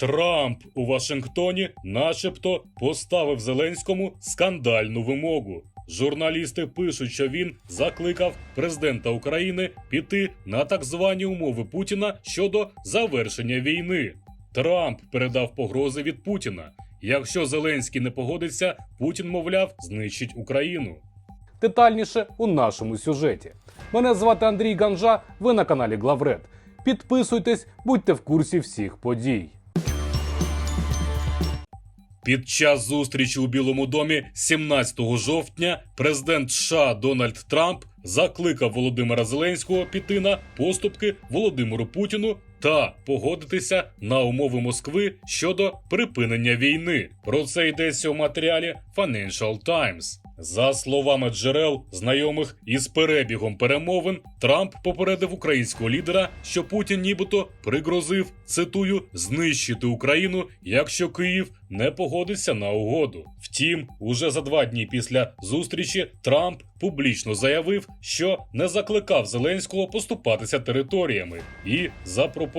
Трамп у Вашингтоні, начебто, поставив Зеленському скандальну вимогу. Журналісти пишуть, що він закликав президента України піти на так звані умови Путіна щодо завершення війни. Трамп передав погрози від Путіна. Якщо Зеленський не погодиться, Путін, мовляв, знищить Україну. Детальніше у нашому сюжеті. Мене звати Андрій Ганжа. Ви на каналі Главред. Підписуйтесь, будьте в курсі всіх подій. Під час зустрічі у Білому домі 17 жовтня президент США Дональд Трамп закликав Володимира Зеленського піти на поступки Володимиру Путіну та погодитися на умови Москви щодо припинення війни. Про це йдеться у матеріалі Financial Times. За словами джерел, знайомих із перебігом перемовин, Трамп попередив українського лідера, що Путін нібито пригрозив, цитую, знищити Україну, якщо Київ не погодиться на угоду. Втім, уже за два дні після зустрічі Трамп публічно заявив, що не закликав Зеленського поступатися територіями і запропонував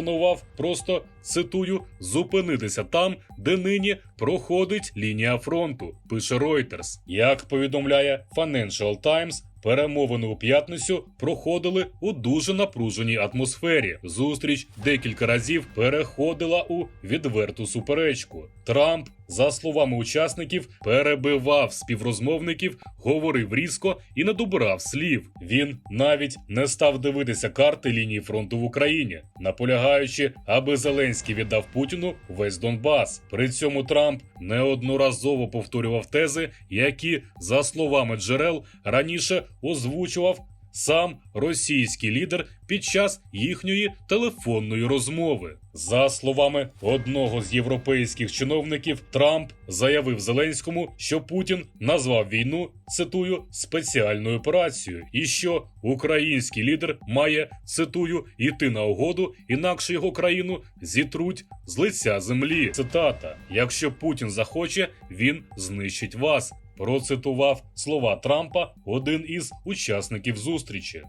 просто цитую зупинитися там, де нині проходить лінія фронту. Пише Reuters. Як повідомляє Financial Times, Перемовини у п'ятницю проходили у дуже напруженій атмосфері. Зустріч декілька разів переходила у відверту суперечку. Трамп, за словами учасників, перебивав співрозмовників, говорив різко і не добирав слів. Він навіть не став дивитися карти лінії фронту в Україні, наполягаючи, аби Зеленський віддав Путіну весь Донбас. При цьому Трамп неодноразово повторював тези, які, за словами джерел, раніше озвучував сам російський лідер під час їхньої телефонної розмови. За словами одного з європейських чиновників, Трамп заявив Зеленському, що Путін назвав війну цитую спеціальною операцією, і що український лідер має цитую іти на угоду, інакше його країну зітруть з лиця землі. Цитата: Якщо Путін захоче, він знищить вас. Процитував слова Трампа один із учасників зустрічі.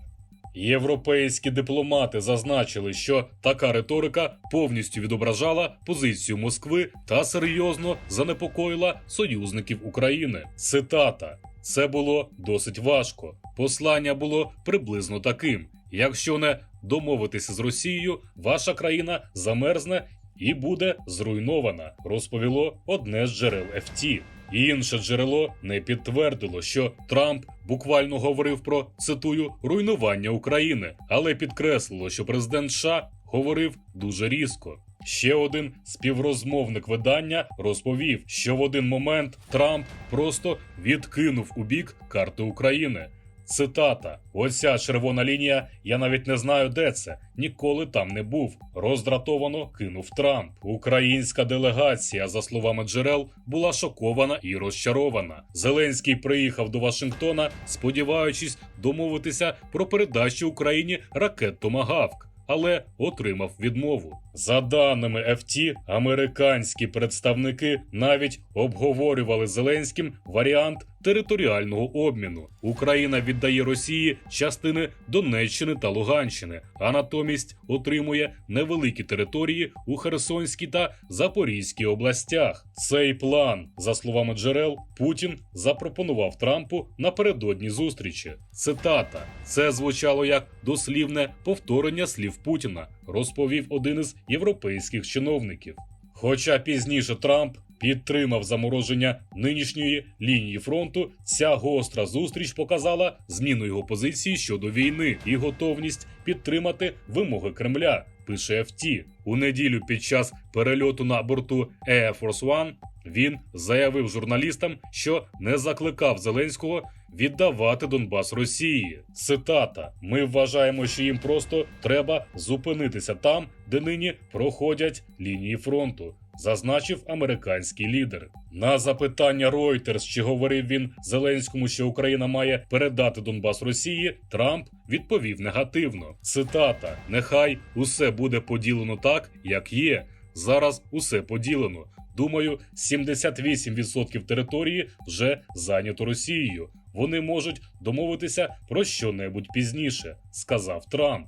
Європейські дипломати зазначили, що така риторика повністю відображала позицію Москви та серйозно занепокоїла союзників України. Цитата: це було досить важко. Послання було приблизно таким: якщо не домовитися з Росією, ваша країна замерзне і буде зруйнована, розповіло одне з джерел Інше джерело не підтвердило, що Трамп буквально говорив про цитую руйнування України, але підкреслило, що президент США говорив дуже різко. Ще один співрозмовник видання розповів, що в один момент Трамп просто відкинув у бік карти України. Цитата: Оця червона лінія, я навіть не знаю, де це. Ніколи там не був. Роздратовано кинув Трамп. Українська делегація, за словами джерел, була шокована і розчарована. Зеленський приїхав до Вашингтона, сподіваючись домовитися про передачу Україні ракет Томагавк. Але отримав відмову. За даними FT, американські представники навіть обговорювали Зеленським варіант територіального обміну. Україна віддає Росії частини Донеччини та Луганщини, а натомість отримує невеликі території у Херсонській та Запорізькій областях. Цей план, за словами джерел, Путін запропонував Трампу напередодні зустрічі. Цитата: це звучало як дослівне повторення слів Путіна, розповів один із європейських чиновників. Хоча пізніше Трамп підтримав замороження нинішньої лінії фронту, ця гостра зустріч показала зміну його позиції щодо війни і готовність підтримати вимоги Кремля. Пише FT. у неділю під час перельоту на борту Air Force One він заявив журналістам, що не закликав Зеленського віддавати Донбас Росії. Цитата: Ми вважаємо, що їм просто треба зупинитися там, де нині проходять лінії фронту. Зазначив американський лідер на запитання Reuters, чи говорив він Зеленському, що Україна має передати Донбас Росії. Трамп відповів негативно. Цитата: Нехай усе буде поділено так, як є. Зараз усе поділено. Думаю, 78% території вже зайнято Росією. Вони можуть домовитися про що-небудь пізніше, сказав Трамп.